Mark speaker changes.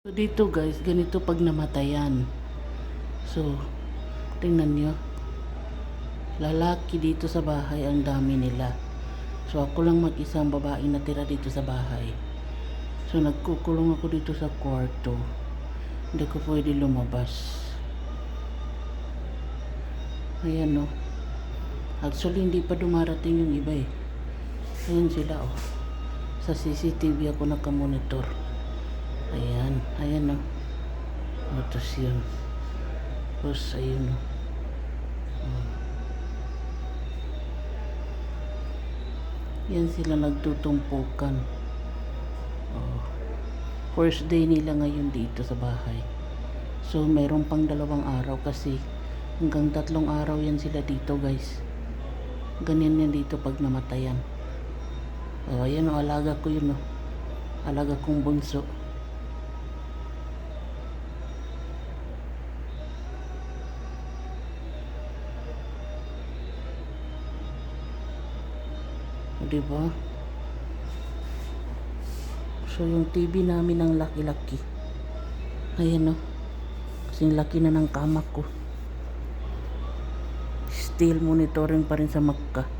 Speaker 1: So dito guys, ganito pag namatayan. So, tingnan nyo. Lalaki dito sa bahay, ang dami nila. So ako lang mag-isang babae natira dito sa bahay. So nagkukulong ako dito sa kwarto. Hindi ko pwede lumabas. Ayan no. Actually hindi pa dumarating yung iba eh. Ayan sila oh. Sa CCTV ako nakamonitor. Ayan, ayan o. Oh. Tapos yun. Tapos o. Oh. Yan sila nagtutumpukan. Oh. First day nila ngayon dito sa bahay. So, mayroon pang dalawang araw kasi hanggang tatlong araw yan sila dito guys. Ganyan yan dito pag namatayan. Oh, ayan o, alaga ko yun o. Alaga kong bunso. O, diba? So, yung TV namin ang laki-laki. Ayan o. Kasing laki na ng kama ko. Still monitoring pa rin sa Macca.